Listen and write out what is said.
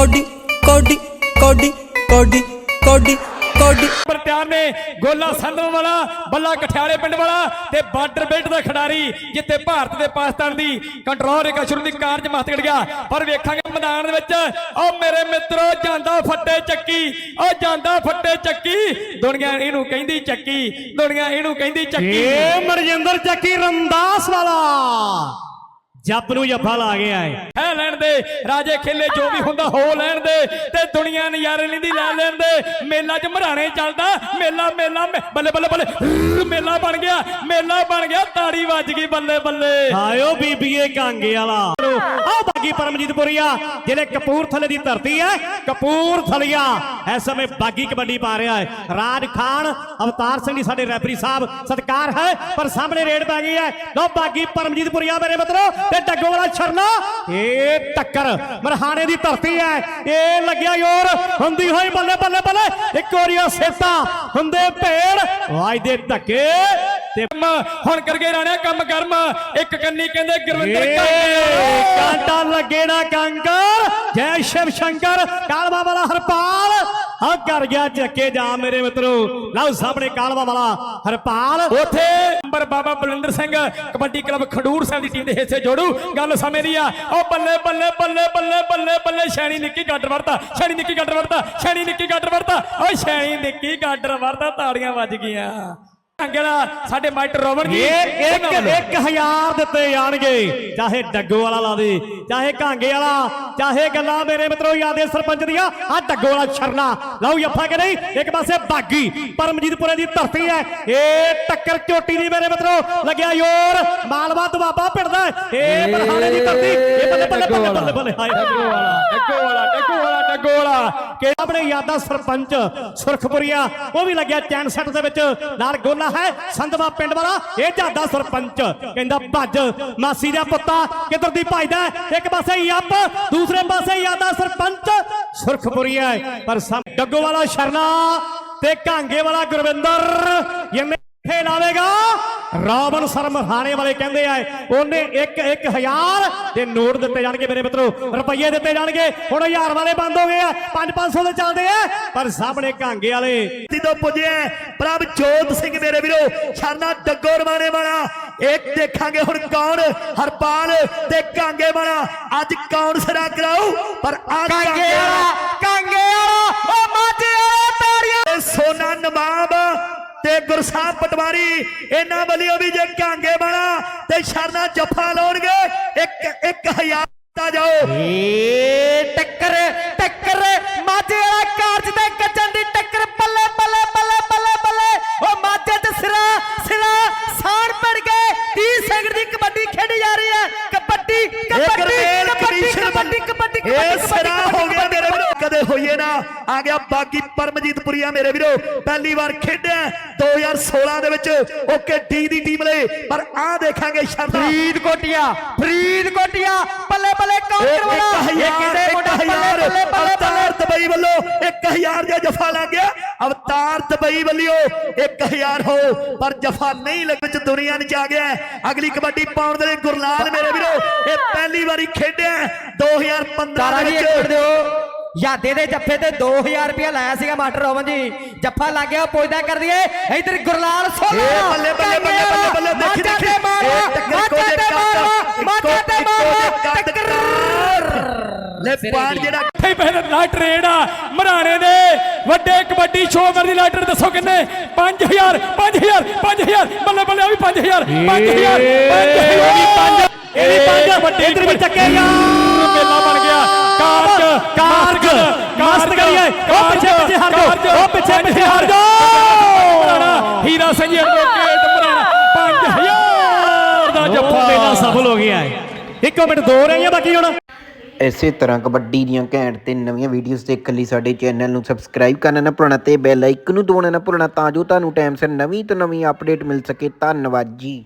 Cody ਕੋਡੀ ਕੋਡੀ ਕੋਡੀ ਕੋਡੀ ਕੋਡੀ। ਪ੍ਰਤਿਆਰ ਨੇ ਗੋਲਾ ਸੰਧਮ ਵਾਲਾ ਬੱਲਾ ਕਠਿਆਲੇ ਪਿੰਡ ਵਾਲਾ ਤੇ ਬਾਰਡਰ ਬੈਲਟ ਦਾ ਖਿਡਾਰੀ ਜਿੱਥੇ ਭਾਰਤ ਤੇ ਪਾਕਿਸਤਾਨ ਦੀ ਕੰਟਰੋਲ ਰੇਖਾ ਸ਼ੁਰੂ ਦੀ ਕਾਰਜ ਮਸਤੜ ਗਿਆ। ਪਰ ਵੇਖਾਂਗੇ ਮੈਦਾਨ ਦੇ ਵਿੱਚ ਉਹ ਮੇਰੇ ਮਿੱਤਰੋ ਜਾਂਦਾ ਫੱਟੇ ਚੱਕੀ ਉਹ ਜਾਂਦਾ ਫੱਟੇ ਚੱਕੀ। ਦੁਨੀਆ ਇਹਨੂੰ ਕਹਿੰਦੀ ਚੱਕੀ ਦੁਨੀਆ ਇਹਨੂੰ ਕਹਿੰਦੀ ਚੱਕੀ। ਏ ਮਰਜਿੰਦਰ ਚੱਕੀ ਰਮਦਾਸ ਵਾਲਾ। ਜੱਪ ਨੂੰ ਜੱਫਾ ਲਾ ਗਿਆ ਹੈ ਹੈ ਲੈਣ ਦੇ ਰਾਜੇ ਖੇਲੇ ਜੋ ਵੀ ਹੁੰਦਾ ਹੋ ਲੈਣ ਦੇ ਤੇ ਦੁਨੀਆ ਨਜ਼ਾਰੇ ਲੈਂਦੀ ਲੈ ਲੈਣ ਦੇ। ਮੇਲਾ ਚ ਮਰਾਣੇ ਚੱਲਦਾ ਮੇਲਾ ਮੇਲਾ ਬੱਲੇ ਬੱਲੇ ਬੱਲੇ ਮੇਲਾ ਬਣ ਗਿਆ ਮੇਲਾ ਬਣ ਗਿਆ ਤਾੜੀ ਵੱਜ ਗਈ ਬੱਲੇ ਬੱਲੇ। ਆਇਓ ਬੀਬੀਏ ਕਾਂਗੇ ਵਾਲਾ। ਆ ਬਾਗੀ ਪਰਮਜੀਤਪੁਰੀਆ, ਜਿਹੜੇ ਕਪੂਰਥਲੇ ਦੀ ਧਰਤੀ ਹੈ, ਕਪੂਰਥਲੀਆ। ਇਸ ਸਮੇਂ ਬਾਗੀ ਕਬੱਡੀ ਪਾ ਰਿਹਾ ਹੈ। ਰਾਜ ਖਾਨ, ਅਵਤਾਰ ਸਿੰਘ ਜੀ ਸਾਡੇ ਰੈਫਰੀ ਸਾਹਿਬ, ਸਤਿਕਾਰ ਹੈ, ਪਰ ਸਾਹਮਣੇ ਰੇਡ ਪੈ ਗਈ ਹੈ। ਲੋ ਬਾਗੀ ਪਰਮਜੀਤਪੁਰੀਆ ਮੇਰੇ ਮਿੱਤਰੋ, ਤੇ ਡੱਗੋ ਵਾਲਾ ਛਰਨਾ, ਇਹ ਟੱਕਰ ਮਰਹਾਣੇ ਦੀ ਧਰਤੀ ਹੈ। ਇਹ ਲੱਗਿਆ ਯੋਰ ਹੁੰਦੀ ਹੋਈ ਬੱਲੇ ਬੱਲੇ ਬੱਲੇ, ਇੱਕ ਵਾਰੀਆ ਸੇਤਾ, ਹੁੰਦੇ ਭੇੜ। ਵਾਜ ਦੇ ਧੱਕੇ ਤੇ ਹੁਣ ਕਰਗੇ ਰਾਣਿਆ ਕੰਮ ਕਰਮ। ਇੱਕ ਕੰਨੀ ਕਹਿੰਦੇ ਗੁਰਵਿੰਦਰ ਕਾਂਟਾ ਲੱਗੇ ਨਾ ਕੰਕਰ ਜੈ ਸ਼ਿਵ ਸ਼ੰਕਰ ਕਾਲਵਾ ਵਾਲਾ ਹਰਪਾਲ। ਆ ਕਰ ਗਿਆ ਚੱਕੇ ਜਾ ਮੇਰੇ ਮਿੱਤਰੋ। ਲਓ ਸਾਹਮਣੇ ਕਾਲਵਾ ਵਾਲਾ ਹਰਪਾਲ। ਉਥੇ ਨੰਬਰ ਬਾਬਾ ਬਲਿੰਦਰ ਸਿੰਘ ਕਬੱਡੀ ਕਲੱਬ ਖਡੂਰ ਸਾਹਿਬ ਦੀ ਟੀਮ ਦੇ ਹਿੱਸੇ ਜੋੜੂ। ਗੱਲ ਸਮੇਂ ਦੀ ਆ। ਉਹ ਬੱਲੇ ਬੱਲੇ ਬੱਲੇ ਬੱਲੇ ਬੱਲੇ ਬੱਲੇ ਸ਼ੈਣੀ ਨਿੱਕੀ ਗਾਡਰ ਵਰਤਾ ਸ਼ੈਣੀ ਨਿੱਕੀ ਗਾਡਰ ਵਰਤਾ ਸ਼ੈਣੀ ਨਿੱਕੀ ਗਾਡਰ ਵਰਤਾ। ਓ ਸ਼ੈਣੀ ਨਿੱਕੀ ਗਾਡਰ ਵਰਤਾ ਤਾੜੀਆਂ ਵੱਜ ਗਈਆਂ। ਅੰਗਲਾ ਸਾਡੇ ਮਾਸਟਰ ਰੋਵਣ ਜੀ। ਇੱਕ ਇੱਕ ਹਜ਼ਾਰ ਦਿੱਤੇ ਜਾਣਗੇ। ਚਾਹੇ ਡੱਗੋ ਵਾਲਾ ਲਾ ਦੇ ਚਾਹੇ ਕਾਂਗੇ ਵਾਲਾ ਚਾਹੇ ਗੱਲਾਂ ਮੇਰੇ ਮਿੱਤਰੋ ਯਾਦੇ ਸਰਪੰਚ ਦੀਆਂ। ਆ ਡੱਗੋ ਵਾਲਾ ਛਰਨਾ। ਲਓ ਜੱਫਾ ਕਿ ਨਹੀਂ ਇੱਕ ਪਾਸੇ ਬਾਗੀ ਪਰਮਜੀਤਪੁਰੇ ਦੀ ਧਰਤੀ ਹੈ। ਇਹ ਟੱਕਰ ਝੋਟੀ ਦੀ ਮੇਰੇ ਮਿੱਤਰੋ ਲੱਗਿਆ ਯੋਰ ਮਾਲਵਾ ਦਵਾਬਾ ਪਿੰਡਦਾ। ਇਹ ਬਰਹਾਨੇ ਦੀ ਧਰਤੀ। ਇਹ ਬੱਲੇ ਬੱਲੇ ਬੱਲੇ ਬੱਲੇ ਬੱਲੇ ਹਾਏ। ਡੱਗੋ ਵਾਲਾ ਡੱਗੋ ਵਾਲਾ ਡੱਗੋ ਵਾਲਾ ਡੱਗੋ ਵਾਲਾ। ਕਿ ਆਪਣੇ ਯਾਦਾ ਸਰਪੰਚ ਸੁਰਖਪੁਰੀਆ ਉਹ ਵੀ ਲੱਗਿਆ ਚੈਨ ਸੈੱਟ ਦੇ ਵਿੱਚ। ਨਾਲ ਗੋਲਾ ਹੈ ਸੰਧਵਾ ਪਿੰਡ ਵਾਲਾ, ਇਹ ਜਾਦਾ ਸਰਪੰਚ ਕਹਿੰਦਾ, ਭੱਜ, ਮਾਸੀ ਦਾ ਪੁੱਤਾ ਕਿੱਧਰ ਦੀ ਭੱਜਦਾ ਹੈ? ਇੱਕ ਪਾਸੇ ਯੱਪ ਦੂਸਰੇ ਪਾਸੇ ਯਾਦਾ ਸਰਪੰਚ ਸੁਰਖਪੁਰੀਆ ਹੈ। ਪਰ ਸਮ ਗੱਗੋ ਵਾਲਾ ਸ਼ਰਨਾ ਤੇ ਘਾਂਗੇ ਵਾਲਾ ਗੁਰਵਿੰਦਰ ਇਹਨੇ ਫੇ ਲਾਵੇਗਾ ਰਾਵਣ ਸਰਮਹਾਣੇ ਵਾਲੇ ਕਹਿੰਦੇ ਆ ਉਹਨੇ ਇੱਕ ਇੱਕ ਹਜ਼ਾਰ ਦੇ ਨੋਟ ਦਿੱਤੇ ਜਾਣਗੇ ਮੇਰੇ ਮਿੱਤਰੋ ਰੁਪਈਏ ਦਿੱਤੇ ਜਾਣਗੇ। ਹੁਣ ਹਜ਼ਾਰ ਵਾਲੇ ਬੰਦ ਹੋ ਗਏ ਆ 5-500 ਦੇ ਚੱਲਦੇ ਆ ਪਰ ਸਾਹਮਣੇ ਕਾਂਗੇ ਵਾਲੇ। ਤੋਂ ਪੁੱਜਿਆ ਪ੍ਰਭ ਜੋਤ ਸਿੰਘ ਮੇਰੇ ਵੀਰੋ ਸ਼ਰਨਾ ਡੱਗੋ ਰਵਾਨੇ ਵਾਲਾ। ਇੱਕ ਦੇਖਾਂਗੇ ਹੁਣ ਕੌਣ ਹਰਪਾਲ ਤੇ ਕਾਂਗੇ ਵਾਲਾ। ਅੱਜ ਕੌਣ ਸਿਰਾ ਕਰਾਉ ਪਰ ਆ ਕਾਂਗੇ ਵਾਲਾ ਤੇ ਗੁਰਸਾਹਿਬ ਪਟਵਾਰੀ, ਇਹਨਾਂ ਵੱਲੋਂ ਵੀ ਜੇ ਕਾਂਗੇ ਬਣਾ ਤੇ ਸ਼ਰਨਾ ਜੱਫਾ ਲਾਉਣਗੇ, ਇੱਕ ਇੱਕ ਹਜ਼ਾਰ ਦਾ ਜਾਓ। ਏ ਟੱਕਰ ਟੱਕਰ, ਮਾਝੇ ਵਾਲਾ ਕਾਰਜ ਤੇ ਗੱਜਣ ਦੀ ਟੱਕਰ ਬੱਲੇ ਬੱਲੇ ਬੱਲੇ ਬੱਲੇ ਬੱਲੇ ਉਹ ਮਾਝੇ ਤੇ ਸਿਰਾ ਸਿਰਾ ਸਾੜ ਪੜ ਗਏ 30 ਸੈਕਿੰਡ ਦੀ ਕਬੱਡੀ ਖੇਡੀ ਜਾ ਰਹੀ ਹੈ ਕਬੱਡੀ ਇੱਕ ਕਬੱਡੀ ਰੇਲ ਕਬੱਡੀ ਕਮਿਸ਼ਨ ਕਬੱਡੀ ਕਬੱਡੀ ਇਹ ਕਬੱਡੀ ਸਿਰਾ ਹੋ ਗਿਆ ਕਦੇ ਹੋਈਏ ਨਾ। ਆ ਗਿਆ ਬਾਗੀ ਪਰਮਜੀਤਪੁਰੀਆ ਮੇਰੇ ਵੀਰੋ। ਪਹਿਲੀ ਵਾਰ ਖੇਡਿਆ 2016 ਦੇ ਵਿੱਚ ਓਕੇ ਡੀ ਦੀ ਟੀਮ ਲਈ। ਪਰ ਆ ਦੇਖਾਂਗੇ ਸ਼ਰਦਾ ਫਰੀਦ ਕੋਟੀਆ ਫਰੀਦ ਕੋਟੀਆ ਬੱਲੇ ਬੱਲੇ ਇਹ ਕਾਊਂਟਰ ਵਾਲਾ। ਕਿਤੇ ਇੱਕ ਮੁੰਡਾ ਬੱਲੇ ਅਵਤਾਰ ਦੁਬਈ ਵੱਲੋਂ 1000 ਦਾ ਜਫਾ ਲੱਗ ਗਿਆ। ਅਵਤਾਰ ਦੁਬਈ ਵੱਲੋਂ 1000 ਹੋ। ਪਰ ਜਫਾ ਨਹੀਂ ਲੱਗ ਵਿੱਚ ਦੁਨੀਆ ਵਿੱਚ ਆ ਗਿਆ ਹੈ। ਅਗਲੀ ਕਬੱਡੀ ਪਾਉਣ ਦੇ ਲਈ ਗੁਰਲਾਲ ਮੇਰੇ ਵੀਰੋ ਇਹ ਪਹਿਲੀ ਵਾਰੀ ਖੇਡਿਆ ਹੈ। 2015 ਤਾਰਾ ਦੇ ਜੀ ਇੱਕ ਮਿੰਟ ਵਿੱਚ ਦਿਓ। ਯਾਦੇ ਦੇ ਜੱਫੇ ਤੇ 2000 ਰੁਪਇਆ ਲਾਇਆ ਸੀਗਾ ਮਾਸਟਰ ਰੋਵਨ ਜੀ। ਜੱਫਾ ਲੱਗ ਗਿਆ ਪੁੱਛਦਾ ਕਰ ਦਈਏ ਇਧਰ ਗੁਰਲਾਲ ਸੋਲਾ ਬੱਲੇ ਬੱਲੇ ਬੱਲੇ ਬੱਲੇ ਬੱਲੇ ਦੇਖੀ ਦੇਖੀ। ਤੇ ਮਾਰਵਾ ਤੇ ਮਾਰਵਾ ਟੱਕਰ। ਲੈ ਜਿਹੜਾ ਇੱਥੇ ਪਹਿਲੇ ਲਾਟ ਰੇਡ ਆ ਮਰਾਣੇ ਦੇ ਵੱਡੇ ਕਬੱਡੀ ਸ਼ੋਅ ਦੀ ਲਾਟਰ ਦੱਸੋ ਕਿੰਨੇ? 5000 5000 5000 ਬੱਲੇ ਬੱਲੇ ਆ ਵੀ 5000 5000 ਇਹ ਵੀ ਪੰਜ ਇਹ ਵੀ ਪੰਜ ਵੱਡੇ ਇੱਧਰ ਵੀ ਚੱਕੇ ਯਾਰ ਮੇਲਾ ਬਣ ਗਿਆ। ਕਾਰਜ ਮਸਤ ਕਰੀਏ। ਉਹ ਪਿੱਛੇ ਪਿੱਛੇ ਹਟ ਜਾਓ। ਉਹ ਪਿੱਛੇ ਪਿੱਛੇ ਹਟ ਜਾਓ। ਹੀਰਾ ਸਿੰਘ ਐਡਵੋਕੇਟ ਮਰਾਣਾ 5000 ਦਾ ਜੱਫਾ ਮੇਲਾ ਸਫਲ ਹੋ ਗਿਆ ਹੈ। ਇੱਕੋ ਮਿੰਟ ਦੋ ਰਹੀਆਂ ਬਾਕੀ ਹੁਣ। ਇਸੇ ਤਰ੍ਹਾਂ ਕਬੱਡੀ ਦੀਆਂ ਘੈਂਟ ਤੇ ਨਵੀਆਂ ਵੀਡੀਓਜ਼ ਦੇਖਣ ਲਈ ਸਾਡੇ ਚੈਨਲ ਨੂੰ ਸਬਸਕ੍ਰਾਈਬ ਕਰਨਾ ਨਾ ਭੁੱਲਣਾ ਤੇ ਬੈਲ ਆਈਕਨ ਨੂੰ ਦਬਾਉਣਾ ਨਾ ਭੁੱਲਣਾ ਤਾਂ ਜੋ ਤੁਹਾਨੂੰ ਟਾਈਮ ਸਿਰ ਨਵੀਂ ਤੋਂ ਨਵੀਂ ਅਪਡੇਟ ਮਿਲ ਸਕੇ। ਧੰਨਵਾਦ ਜੀ।